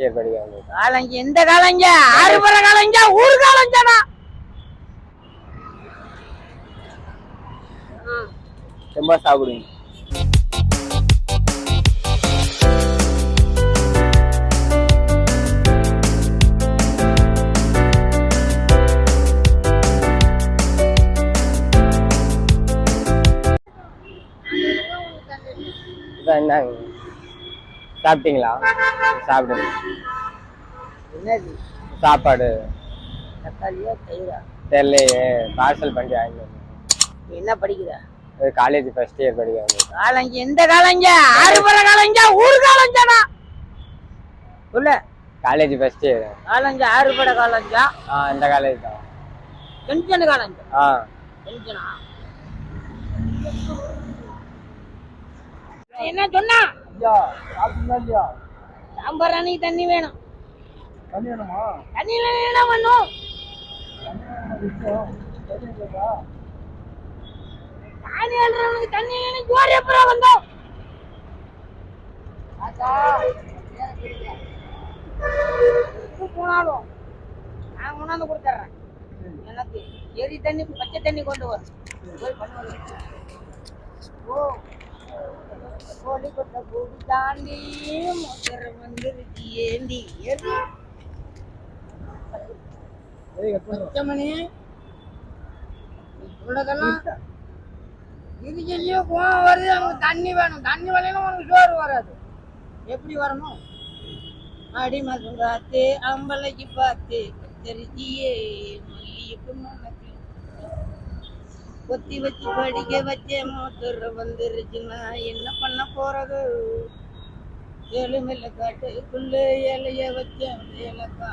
காலங்க எந்த காலங்க? ஆறுபுற காலங்க ஊர் காலங்கடா. ரொம்ப சாப்பிடுவீங்க இதான் என்னங்க சாப்பிட்டீங்களா? சாப்பிடுங்க. என்னது? சாப்பாடு. தக்காளியா தயிரா? தெரியலையே பார்சல் பண்ணி வாங்கி வந்தேன். நீ என்ன படிக்கிற? காலேஜ் ஃபர்ஸ்ட் இயர் படிக்க வந்தது காலங்க எந்த காலங்க? ஆறுபுற காலங்க ஊர் காலங்கடா. சொல்ல காலேஜ் ஃபர்ஸ்ட் இயர் காலங்க ஆறுபட காலங்க. ஆ இந்த காலேஜ் தான். டென்ஷன் காலங்க. ஆ. டென்ஷனா என்ன சொன்னா? சாம்பார் அன்னைக்கு தண்ணி வேணும். தண்ணி வேணுமா? தண்ணியில என்ன பண்ணும்? தண்ணி சாணி அல்றவனுக்கு தண்ணி இல்லைன்னு ஜோர் எப்பரா வந்தோம்? எப்ப போனாலும் நான் கொண்டாந்து கொடுத்துட்றேன். எனக்கு எரி தண்ணி பச்சை தண்ணி கொண்டு வரும். போய் ஓ கோழி கொட்ட பூடி தாண்டி மோசர வந்துருச்சு ஏண்டி எரி ஏய் கட் பண்ணுறோம் பச்சை மணி உள்ளதெல்லாம் இது செஞ்சு கோவம் வருது தண்ணி வேணும். தண்ணி வரலைன்னா உனக்கு சோறு வராது. எப்படி வரணும்? அடி மாசம் காத்து அம்பளைக்கு பார்த்து தெரிஞ்சியே மல்லிகைப்பூ மணக்கு கொத்தி வச்சு படிக்க வச்ச மோட்டர் வந்துருச்சுன்னா என்ன பண்ண போறது? எலுமில்ல மெல்ல காட்டுக்குள்ள ஏழைய வச்ச ஏலக்கா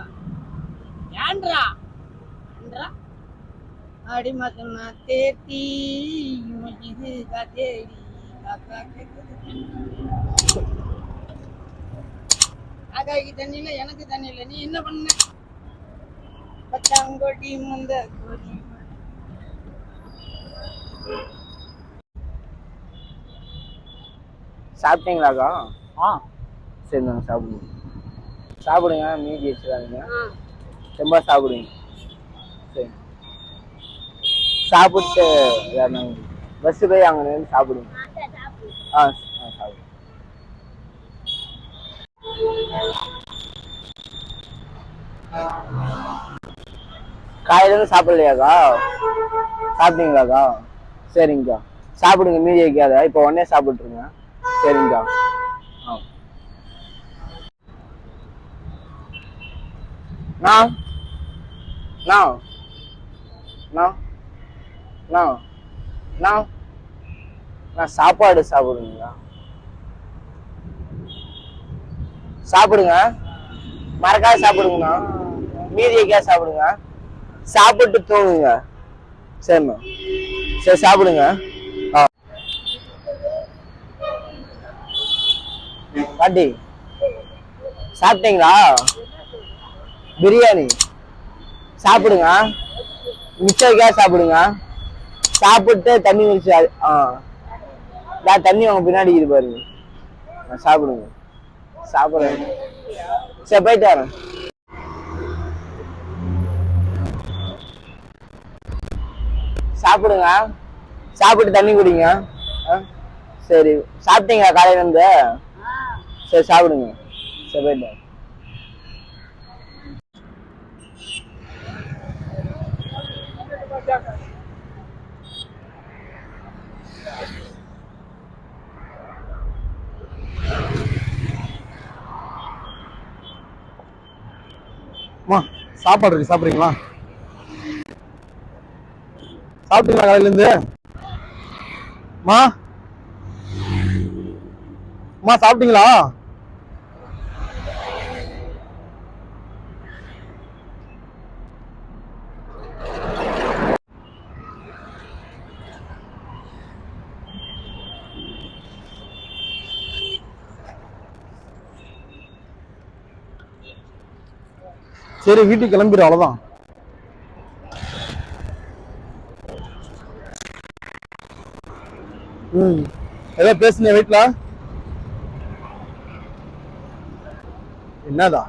ஏன்றா? ஏன்றா? ஆடி மாசம் நான் தேத்தி இது காத்தேடி காக்கா கேட்குது காக்காய்க்கு தண்ணி இல்லை எனக்கு தண்ணி இல்லை. நீ என்ன பண்ண? பச்சாங்கொடி முந்த கொடி சாப்பிட்டீங்களாக்கா? ஆ. சரி நாங்கள் சாப்பிடுங்க சாப்பிடுங்க மீதி வச்சுக்காதீங்க ரொம்ப சாப்பிடுங்க. சரி. சாப்பிட்டு பஸ்ஸு போய் அங்கே நின்று சாப்பிடுங்க. ஆ ஆ சாப்பிடுங்க. காலையிலேருந்து சாப்பிடலையாக்கா? சாப்பிட்டீங்களாக்கா? சரிங்கக்கா சாப்பிடுங்க மீதி வைக்காத. இப்போ உடனே சாப்பிட்ருங்க சரிங்கக்கா ஆ. நான் நான் நான் நான் நான் நான் சாப்பாடு சாப்பிடுங்களா சாப்பிடுங்க. மறக்காத சாப்பிடுங்கண்ணா. மீதி வைக்கா சாப்பிடுங்க. சாப்பிட்டு தூங்குங்க. சரிம்மா. சரி சாப்பிடுங்க. பாட்டி சாப்பிட்டீங்களா? பிரியாணி. சாப்பிடுங்க. மிச்சம் சாப்பிடுங்க. சாப்பிட்டு தண்ணி வச்சு ஆ. நான் தண்ணி அவங்க பின்னாடி இது பாருங்க. ஆ, சாப்பிடுங்க. சாப்பிடுங்க சரி போயிட்டு வரேன். சாப்பிடுங்க. சாப்பிட்டு தண்ணி குடிங்க. சரி. சாப்பிட்டீங்களா காலையில இருந்து? சரி சாப்பிடுங்க. சரி போயிட்டு அம்மா சாப்பாடு இருக்கு சாப்பிட்றீங்களா? சாப்பிட்டீங்களா காலையிலேருந்து? அம்மா அம்மா சாப்பிட்டீங்களா? சரி வீட்டுக்கு கிளம்பிடு அவ்வளோதான் ம். ஏதோ பேசுனேன் வீட்டில் என்னதா